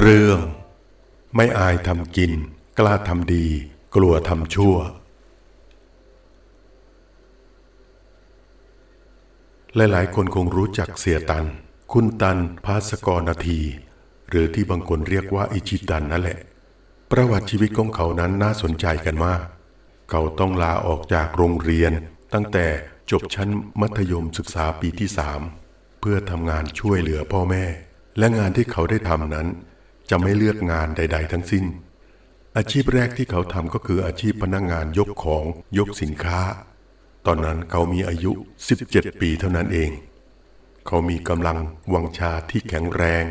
เรื่อง ไม่อายทำกิน กล้าทำดี กลัวทำชั่ว หลายๆ คนคงรู้จักเสียตัน คุณตันภาสกรนาที หรือที่บางคนเรียกว่าอิจิตันนั่นแหละ ประวัติชีวิตของเขานั้นน่าสนใจกันมาก เขาต้องลาออกจากโรงเรียน ตั้งแต่จบชั้นมัธยมศึกษาปีที่สามเพื่อทำงานช่วยเหลือพ่อแม่ และงานที่เขาได้ทำนั้น จะไม่เลือกงานใด ๆ ทั้งสิ้น อาชีพแรกที่เขาทำก็คืออาชีพพนักงงานยกของยกสินค้า ตอนนั้นเขามีอายุ 17 ปีเท่านั้นเอง เขามีกำลังวังชาที่แข็งแรง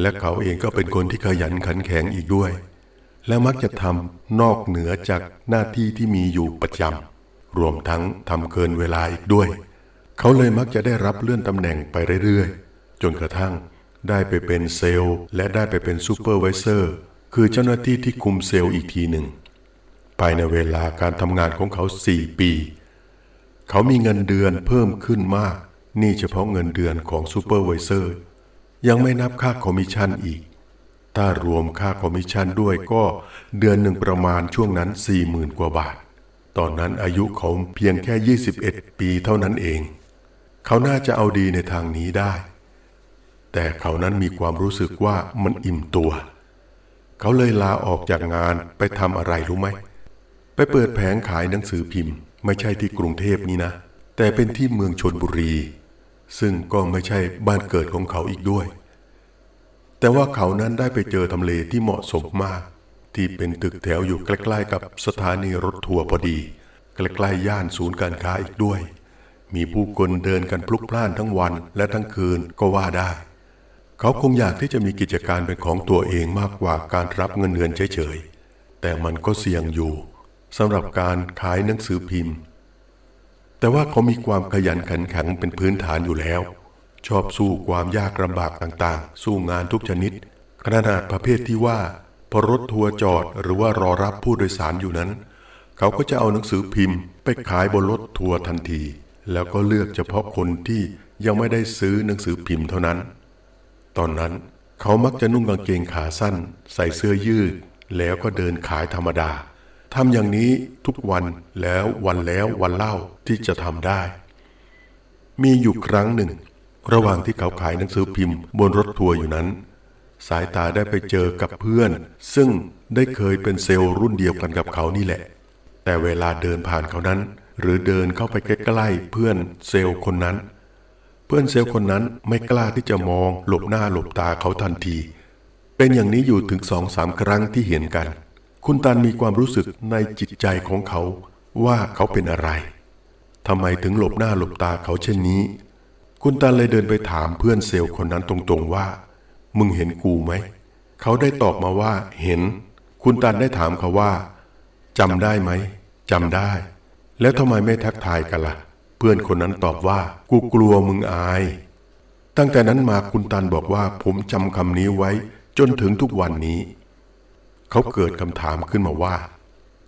และเขาเองก็เป็นคนที่ขยันขันแข็งอีกด้วย และมักจะทำนอกเหนือจากหน้าที่ที่มีอยู่ประจำรวมทั้งทำเกินเวลาอีกด้วย เขาเลยมักจะได้รับเลื่อนตำแหน่งไปเรื่อยๆ จนกระทั่ง ได้ไปเป็นเซลล์ และได้ไปเป็นซูเปอร์วิเซอร์คือเจ้าหน้าที่ที่คุมเซลล์อีกทีหนึ่ง ภายในเวลาการทำงานของเขา 4 ปี เขามีเงินเดือนเพิ่มขึ้นมาก นี่เฉพาะเงินเดือนของซูเปอร์วิเซอร์ยังไม่นับค่าคอมมิชชั่นอีก ถ้ารวมค่าคอมมิชชั่นด้วยก็เดือนหนึ่งประมาณช่วงนั้น 40,000 กว่าบาท ตอนนั้นอายุเขาเพียงแค่ 21 ปีเท่านั้นเอง เขาน่าจะเอาดีในทางนี้ได้ แต่เขานั้นมีความรู้สึกว่ามันอิ่มตัว เขาเลยลาออกจากงานไปทำอะไรรู้ไหม ไปเปิดแผงขายหนังสือพิมพ์ ไม่ใช่ที่กรุงเทพนี้นะ แต่เป็นที่เมืองชนบุรี ซึ่งก็ไม่ใช่บ้านเกิดของเขาอีกด้วย แต่ว่าเขานั้นได้ไปเจอทำเลที่เหมาะสมมาก ที่เป็นตึกแถวอยู่ใกล้ ๆ กับสถานีรถทัวร์พอดี ใกล้ๆย่านศูนย์การค้าอีกด้วย มีผู้คนเดินกันพลุกพล่านทั้งวันและทั้งคืนก็ว่าได้ เขาคงอยากที่จะมีกิจการเป็นของตัวเองมากกว่าการรับเงินเดือนเฉยๆ แต่มันก็เสี่ยงอยู่สำหรับการขายหนังสือพิมพ์ แต่ว่าเขามีความขยันขันแข็งเป็นพื้นฐานอยู่แล้ว ชอบสู้ความยากลำบากต่างๆ สู้งานทุกชนิด ขนาดประเภทที่ว่าพอรถทัวร์จอดหรือว่ารอรับผู้โดยสารอยู่นั้น เขาก็จะเอาหนังสือพิมพ์ ไปขายบนรถทัวร์ทันที แล้วก็เลือกเฉพาะคนที่ยังไม่ได้ซื้อหนังสือพิมพ์เท่านั้น ตอนนั้นเขามักจะนุ่งกางเกงขาสั้น ใส่เสื้อยืด แล้วก็เดินขายธรรมดาทำอย่างนี้ทุกวันแล้ววันแล้ววันเล่าที่จะทำได้ มีอยู่ครั้งหนึ่ง ระหว่างที่เขาขายหนังสือพิมพ์บนรถทัวร์อยู่นั้น สายตาได้ไปเจอกับเพื่อน ซึ่งได้เคยเป็นเซลล์รุ่นเดียวกันกับเขานี่แหละ แต่เวลาเดินผ่านเขานั้น หรือเดินเข้าไปใกล้ๆเพื่อนเซลล์คนนั้น พื่อนเซลล์คนนั้นไม่กล้าที่จะมองหลบหน้าหลบตาเขาทันที เป็นอย่างนี้อยู่ถึงสองสามครั้งที่เห็นกัน คุณตันมีความรู้สึกในจิตใจของเขาว่าเขาเป็นอะไรทำไมถึงหลบหน้าหลบตาเขาเช่นนี้ คุณตันเลยเดินไปถามเพื่อนเซลล์คนนั้นตรงๆว่า มึงเห็นกูไหม เขาได้ตอบมาว่าเห็น คุณตันได้ถามเขาว่าจำได้ไหมจำได้ แล้วทำไมไม่ทักทายกันละ่ะเพื่อนคนนั้นตอบว่า กูกลัวมึงอาย ตั้งแต่นั้นมาคุณตันบอกว่าผมจำคำนี้ไว้จนถึงทุกวันนี้ เขาเกิดคำถามขึ้นมาว่า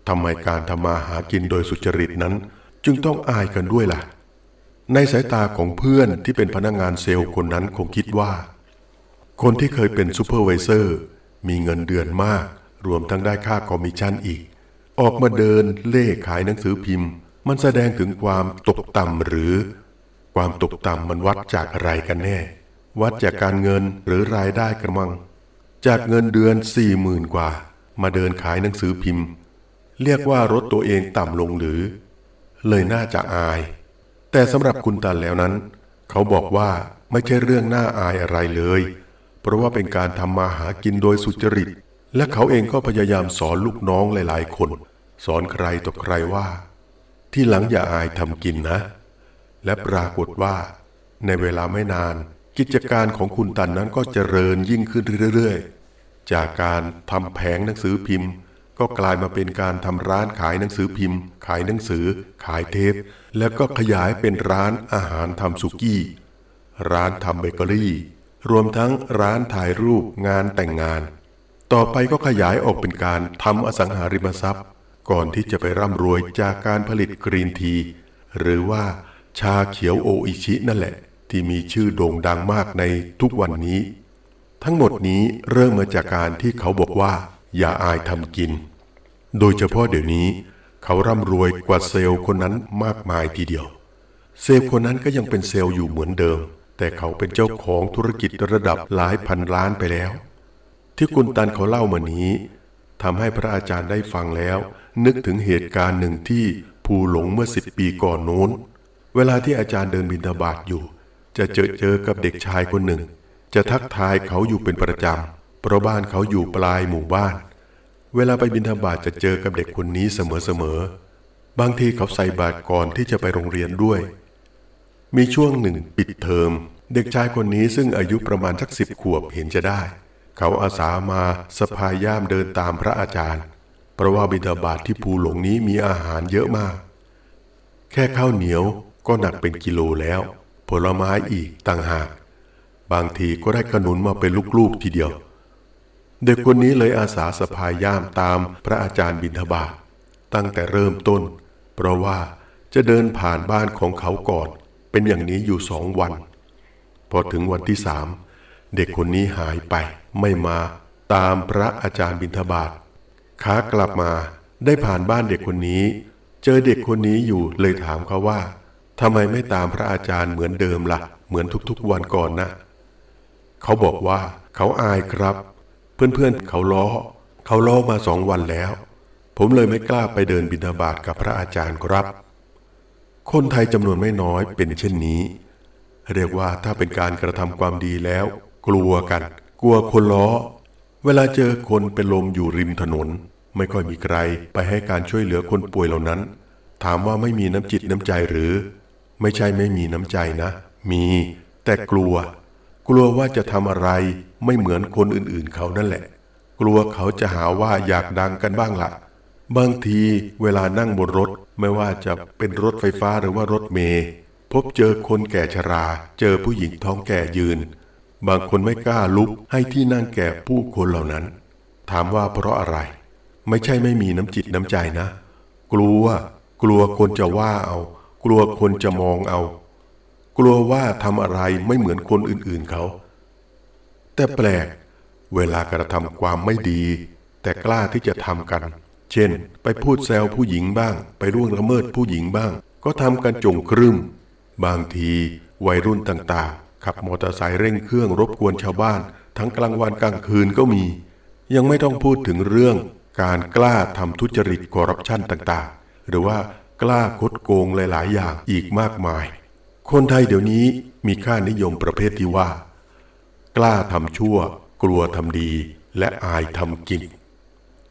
ทำไมการทำมาหากินโดยสุจริตนั้น จึงต้องอายกันด้วยล่ะ ในสายตาของเพื่อนที่เป็นพนักงงานเซลล์คนนั้นคงคิดว่า คนที่เคยเป็นซูเปอร์วิเซอร์มีเงินเดือนมาก รวมทั้งได้ค่าคอมมิชชั่นอีก ออกมาเดินเล่ขายหนังสือพิมพ์ มันแสดงถึงความตกต่ำหรือ ความตกต่ำมันวัดจากอะไรกันแน่ วัดจากการเงินหรือรายได้กันมัง จากเงินเดือนสี่หมื่นกว่า มาเดินขายหนังสือพิมพ์ เรียกว่ารถตัวเองต่ำลงหรือ เลยน่าจะอาย แต่สำหรับคุณตันแล้วนั้น เขาบอกว่าไม่ใช่เรื่องน่าอายอะไรเลย เพราะว่าเป็นการทำมาหากินโดยสุจริต และเขาเองก็พยายามสอนลูกน้องหลาย ๆ คน สอนใครต่อใครว่า ที่หลังอย่าอายทำกินนะ และปรากฏว่า ในเวลาไม่นาน กิจการของคุณตันนั้นก็เจริญยิ่งขึ้นเรื่อยๆ จากการทำแผงหนังสือพิมพ์ ก็กลายมาเป็นการทำร้านขายหนังสือพิมพ์ ขายหนังสือ ขายเทป แล้วก็ขยายเป็นร้านอาหารทำสุกี้ ร้านทำเบเกอรี่ รวมทั้งร้านถ่ายรูปงานแต่งงาน ต่อไปก็ขยายออกเป็นการทำอสังหาริมทรัพย์ ก่อนที่จะไปร่ำรวยจากการผลิตกรีนที หรือว่าชาเขียวโออิชินั่นแหละ ที่มีชื่อโด่งดังมากในทุกวันนี้ ทั้งหมดนี้เริ่มมาจากการที่เขาบอกว่า อย่าอายทำกิน โดยเฉพาะเดี๋ยวนี้ เขาร่ำรวยกว่าเซลล์คนนั้นมากมายทีเดียว เซลล์คนนั้นก็ยังเป็นเซลล์อยู่เหมือนเดิม แต่เขาเป็นเจ้าของธุรกิจระดับหลายพันล้านไปแล้ว ที่คุณตันเขาเล่ามานี้ ทำให้พระอาจารย์ได้ฟังแล้ว นึกถึงเหตุการณ์หนึ่งที่ภูหลงเมื่อสิบปีก่อนโน้น เวลาที่อาจารย์เดินบิณฑบาตอยู่ จะเจอเจอกับเด็กชายคนหนึ่ง จะทักทายเขาอยู่เป็นประจำ เพราะบ้านเขาอยู่ปลายหมู่บ้าน เวลาไปบิณฑบาตจะเจอกับเด็กคนนี้เสมอๆบางทีเขาใส่บาตรก่อนที่จะไปโรงเรียนด้วย มีช่วงหนึ่งปิดเทอม เด็กชายคนนี้ซึ่งอายุประมาณสักสิบขวบเห็นจะได้ เขาอาสามาสะพายย่ามเดินตามพระอาจารย์ เพราะว่าบิณฑบาตทที่ภูหลงนี้มีอาหารเยอะมาก แค่ข้าวเหนียวก็หนักเป็นกิโลแล้ว ผลไม้อีกต่างหาก บางทีก็ได้ขนุนมาเป็นลูกๆทีเดียว เด็กคนนี้เลยอาสาสะพายย่ามตามพระอาจารย์บิณฑบาตตั้งแต่เริ่มต้น เพราะว่าจะเดินผ่านบ้านของเขาก่อน เป็นอย่างนี้อยู่สองวัน พอถึงวันที่สาม เด็กคนนี้หายไปไม่มาตามพระอาจารย์บิณฑบาตขากลับมาได้ผ่านบ้านเด็กคนนี้ เจอเด็กคนนี้อยู่เลยถามเขาว่าทำไมไม่ตามพระอาจารย์เหมือนเดิมละ่ะ เหมือนทุกๆวันก่อนนะ เขาบอกว่าเขาอายครับ เพื่อนๆเขาล้อ เขาล้อมาสองวันแล้ว ผมเลยไม่กล้าไปเดินบิณฑบาตกับพระอาจารย์ครับ คนไทยจำนวนไม่น้อยเป็นเช่นนี้ เรียกว่าถ้าเป็นการกระทำความดีแล้ว กลัวกัน กลัวคนล้อ เวลาเจอคนเป็นลมอยู่ริมถนน ไม่ค่อยมีใครไปให้การช่วยเหลือคนป่วยเหล่านั้น ถามว่าไม่มีน้ำจิตน้ำใจหรือ ไม่ใช่ไม่มีน้ำใจนะ มีแต่กลัว กลัวว่าจะทำอะไรไม่เหมือนคนอื่นๆเขานั่นแหละ กลัวเขาจะหาว่าอยากดังกันบ้างละบางทีเวลานั่งบนรถไม่ว่าจะเป็นรถไฟฟ้าหรือว่ารถเมล์พบเจอคนแก่ชรา เจอผู้หญิงท้องแก่ยืน บางคนไม่กล้าลุกให้ที่นั่งแก่ผู้คนเหล่านั้น ถามว่าเพราะอะไร ไม่ใช่ไม่มีน้ำจิตน้ำใจนะ กลัว กลัวคนจะว่าเอา กลัวคนจะมองเอา กลัวว่าทำอะไรไม่เหมือนคนอื่นๆเขา แต่แปลก เวลากระทำความไม่ดี แต่กล้าที่จะทำกัน เช่น ไปพูดแซวผู้หญิงบ้าง ไปล่วงละเมิดผู้หญิงบ้าง ก็ทำกันจงครึมบางทีวัยรุ่นต่างๆ ขับมอเตอร์ไซค์เร่งเครื่องรบกวนชาวบ้าน ทั้งกลางวันกลางคืนก็มี ยังไม่ต้องพูดถึงเรื่องการกล้าทำทุจริตคอร์รัปชันต่างๆ หรือว่ากล้าคดโกงหลาย ๆ อย่างอีกมากมาย คนไทยเดี๋ยวนี้มีค่านิยมประเภทที่ว่า กล้าทำชั่ว กลัวทำดี และอายทำกิน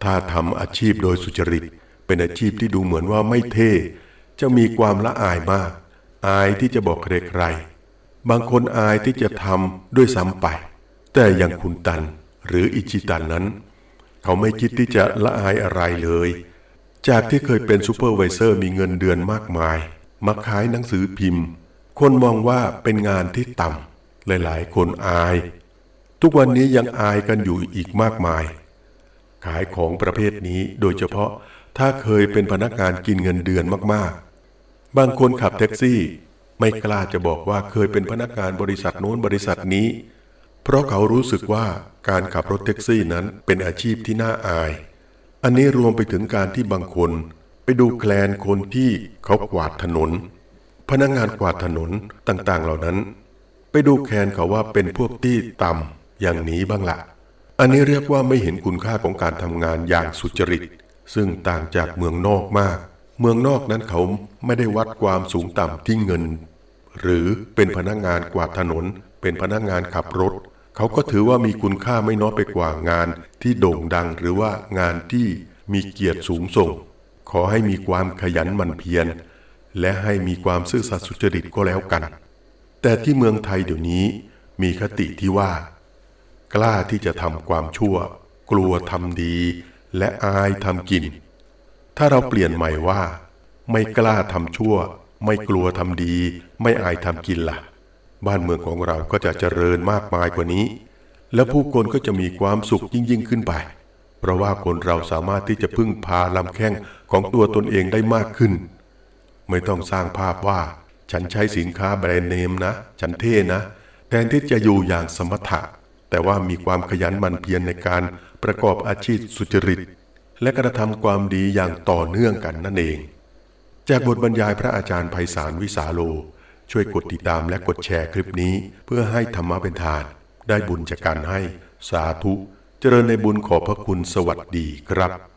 ถ้าทำอาชีพโดยสุจริต เป็นอาชีพที่ดูเหมือนว่าไม่เท่ จะมีความละอายมาก อายที่จะบอกใครๆ บางคนอายที่จะทำด้วยซ้ำไป แต่อย่างคุณตันหรืออิจิตันนั้น เขาไม่คิดที่จะละอายอะไรเลย จากที่เคยเป็นซูเปอร์วิเซอร์มีเงินเดือนมากมาย มาขายหนังสือพิมพ์ คนมองว่าเป็นงานที่ต่ำหลายๆ คนอาย ทุกวันนี้ยังอายกันอยู่อีกมากมาย ขายของประเภทนี้โดยเฉพาะถ้าเคยเป็นพนักงานกินเงินเดือนมากๆ บางคนขับแท็กซี่ ไม่กล้าจะบอกว่าเคยเป็นพนักงานบริษัทโน้นบริษัทนี้ เพราะเขารู้สึกว่าการขับรถแท็กซี่นั้นเป็นอาชีพที่น่าอาย อันนี้รวมไปถึงการที่บางคน ไปดูแคลนคนที่เขากวาดถนน พนักงานกวาดถนนต่างๆ เหล่านั้น ไปดูแคลนเขาว่าเป็นพวกที่ต่ำอย่างนี้บ้างละอันนี้เรียกว่าไม่เห็นคุณค่าของการทำงานอย่างสุจริต ซึ่งต่างจากเมืองนอกมาก เมืองนอกนั้นเขาไม่ได้วัดความสูงต่ำที่เงิน หรือเป็นพนักงานกวาดถนน เป็นพนักงานขับรถ เขาก็ถือว่ามีคุณค่าไม่น้อยไปกว่างานที่โด่งดังหรือว่างานที่มีเกียรติสูงส่ง ขอให้มีความขยันหมั่นเพียรและให้มีความซื่อสัตย์สุจริตก็แล้วกัน แต่ที่เมืองไทยเดี๋ยวนี้มีคติที่ว่า กล้าที่จะทำความชั่ว กลัวทำดี และอายทำกิน ถ้าเราเปลี่ยนใหม่ว่า ไม่กล้าทำชั่ว ไม่กลัวทำดี ไม่อายทำกินล่ะ บ้านเมืองของเราก็จะเจริญมากมายกว่านี้ และผู้คนก็จะมีความสุขยิ่งยิ่งขึ้นไป เพราะว่าคนเราสามารถที่จะพึ่งพาลำแข้งของตัวตนเองได้มากขึ้น ไม่ต้องสร้างภาพว่า ฉันใช้สินค้าแบรนด์เนมนะ ฉันเท่นะ แทนที่จะอยู่อย่างสมถะแต่ว่ามีความขยันหมั่นเพียรในการประกอบอาชีพสุจริต และกระทำความดีอย่างต่อเนื่องกันนั่นเอง จากบทบรรยายพระอาจารย์ไพศาลวิสาโล ช่วยกดติดตามและกดแชร์คลิปนี้ เพื่อให้ธรรมะเป็นทาน ได้บุญจากการให้ สาธุ เจริญในบุญขอบพระคุณสวัสดีครับ